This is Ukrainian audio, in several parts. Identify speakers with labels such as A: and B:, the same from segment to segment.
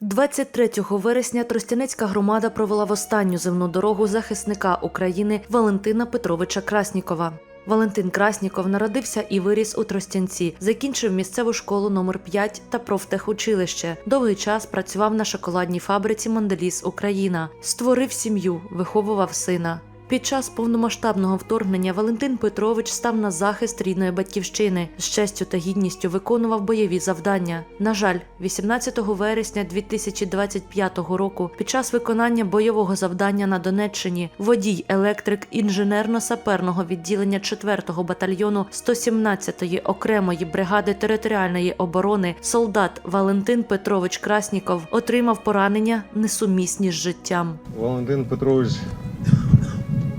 A: 23 вересня Тростянецька громада провела в останню земну дорогу захисника України Валентина Петровича Краснікова. Валентин Красніков народився і виріс у Тростянці, закінчив місцеву школу номер 5 та профтехучилище. Довгий час працював на шоколадній фабриці Монделіс Україна, створив сім'ю, виховував сина. Під час повномасштабного вторгнення Валентин Петрович став на захист рідної батьківщини, з честю та гідністю виконував бойові завдання. На жаль, 18 вересня 2025 року, під час виконання бойового завдання на Донеччині, водій електрик інженерно-саперного відділення 4-го батальйону 117-ї окремої бригади територіальної оборони солдат Валентин Петрович Красніков отримав поранення несумісні з життям.
B: Валентин Петрович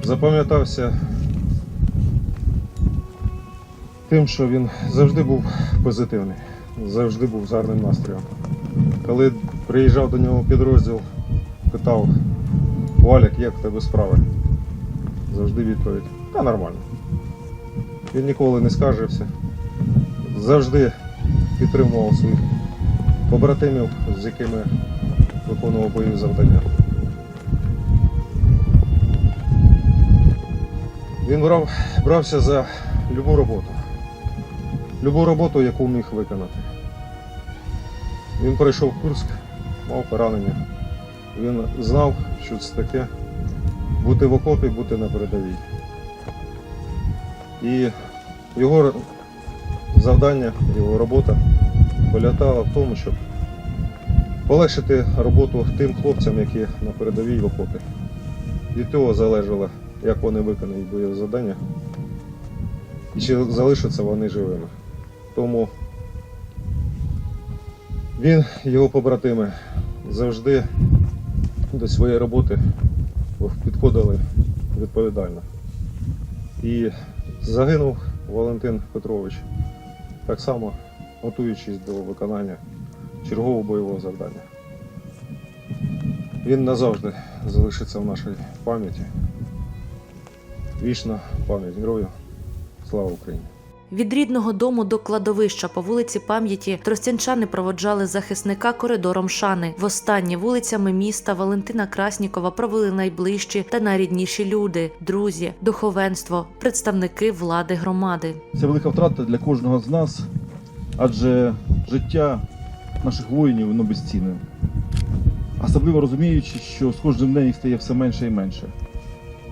B: запам'ятався тим, що він завжди був позитивний, завжди був гарним настроєм. Коли приїжджав до нього підрозділ, питав Валяк, як в тебе справи? Завжди відповідь. Та нормально. Він ніколи не скаржився, завжди підтримував своїх побратимів, з якими виконував бойові завдання. Брав, брався за любу роботу. Любу роботу, яку міг виконати. Він пройшов Курск, мав поранення. Він знав, що це таке бути в окопі, бути на передовій. І його завдання, його робота полягала в тому, щоб полегшити роботу тим хлопцям, які на передовій в окопі. Від того залежало, як вони виконають бойове завдання і чи залишаться вони живими. Тому він його побратими завжди до своєї роботи підходили відповідально. І загинув Валентин Петрович, так само готуючись до виконання чергового бойового завдання. Він назавжди залишиться в нашій пам'яті. Вічна пам'ять герою. Слава Україні!
A: Від рідного дому до кладовища по вулиці пам'яті тростянчани проводжали захисника коридором шани. Востаннє вулицями міста Валентина Краснікова провели найближчі та найрідніші люди, друзі, духовенство, представники влади громади.
C: Це велика втрата для кожного з нас, адже життя наших воїнів воно безцінне. Особливо розуміючи, що з кожним днем їх стає все менше і менше.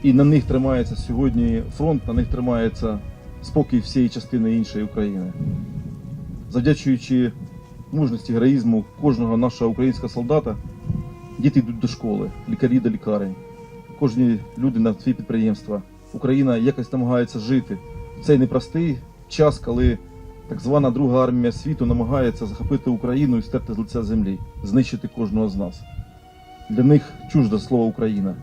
C: І на них тримається сьогодні фронт, на них тримається спокій всієї частини іншої України. Завдячуючи мужності, героїзму кожного нашого українського солдата, діти йдуть до школи, лікарі до лікарень, кожні люди на свої підприємства. Україна якось намагається жити в цей непростий час, коли так звана Друга армія світу намагається захопити Україну і стерти з лиця землі, знищити кожного з нас. Для них чужда слово Україна,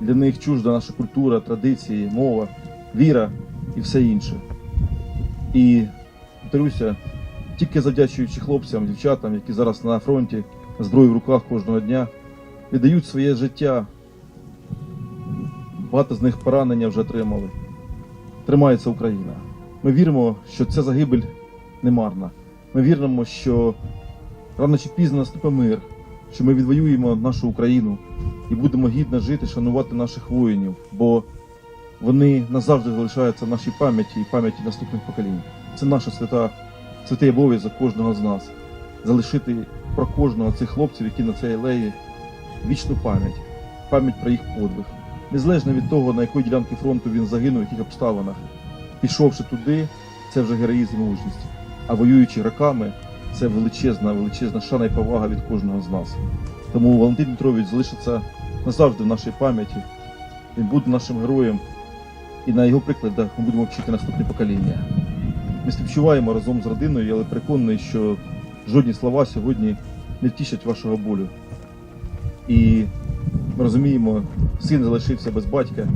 C: для них чужда наша культура, традиції, мова, віра і все інше. І повторюся, тільки завдячуючи хлопцям, дівчатам, які зараз на фронті, зброю в руках кожного дня, віддають своє життя. Багато з них поранення вже отримали. Тримається Україна. Ми віримо, що ця загибель не марна. Ми віримо, що рано чи пізно наступить мир, що ми відвоюємо нашу Україну і будемо гідно жити, шанувати наших воїнів, бо вони назавжди залишаються в нашій пам'яті і пам'яті наступних поколінь. Це наша свята, святий обов'язок кожного з нас залишити про кожного цих хлопців, які на цій алеї, вічну пам'ять, пам'ять про їх подвиг. Незалежно від того, на якій ділянці фронту він загинув, в яких обставинах. Пішовши туди, це вже героїзм і мужність. А воюючи роками, це величезна, величезна шана і повага від кожного з нас. Тому Валентин Петрович залишиться назавжди в нашій пам'яті. Він буде нашим героєм, і на його прикладах ми будемо вчити наступне покоління. Ми співчуваємо разом з родиною, але переконаний, що жодні слова сьогодні не втішать вашого болю. І ми розуміємо, син залишився без батька,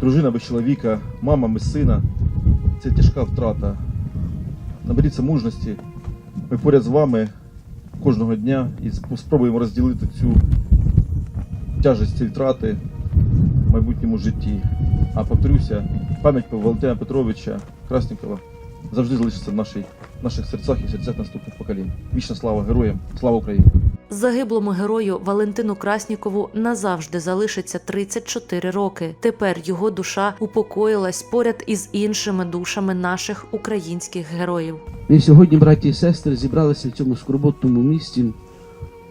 C: дружина без чоловіка, мама без сина. Це тяжка втрата. Наберіться мужності. Ми поряд з вами кожного дня і спробуємо розділити цю тяжесть цієї втрати в майбутньому житті. А повторюся, пам'ять про Валентина Петровича Краснікова завжди залишиться в нашій, наших серцях і в серцях наступних поколінь. Вічна слава героям! Слава Україні!
A: Загиблому герою Валентину Краснікову назавжди залишиться 34 роки. Тепер його душа упокоїлась поряд із іншими душами наших українських героїв.
D: Ми сьогодні, браті і сестри, зібралися в цьому скорботному місті,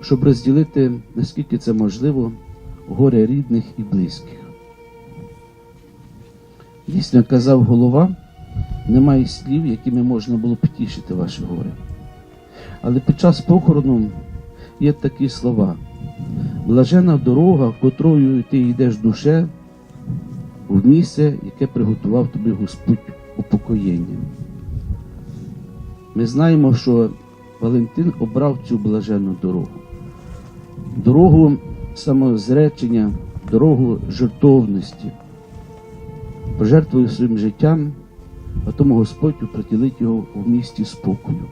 D: щоб розділити, наскільки це можливо, горе рідних і близьких. Дійсно, казав голова, немає слів, якими можна було потішити ваше горе. Але під час похорону є такі слова: блажена дорога, котрою ти йдеш душе, в місце, яке приготував тобі Господь упокоєння. Ми знаємо, що Валентин обрав цю блаженну дорогу. Дорогу самозречення, дорогу жертовності. Пожертвує своїм життям, а тому Господь приділить його в місті спокою,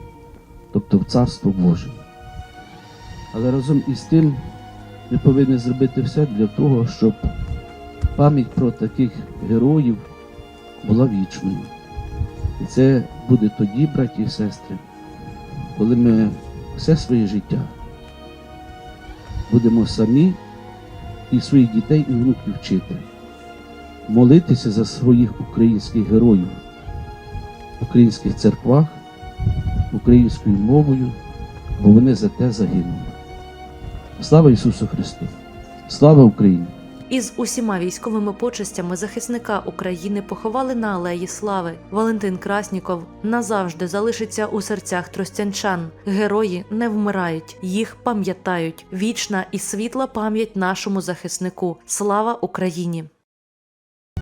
D: тобто в Царство Боже. Але разом із тим ми повинні зробити все для того, щоб пам'ять про таких героїв була вічною. І це буде тоді, браті і сестри, коли ми все своє життя будемо самі і своїх дітей і внуків вчити, молитися за своїх українських героїв в українських церквах, українською мовою, бо вони за те загинули. Слава Ісусу Христу! Слава Україні!
A: Із усіма військовими почестями захисника України поховали на алеї Слави. Валентин Красніков назавжди залишиться у серцях тростянчан. Герої не вмирають, їх пам'ятають. Вічна і світла пам'ять нашому захиснику. Слава Україні!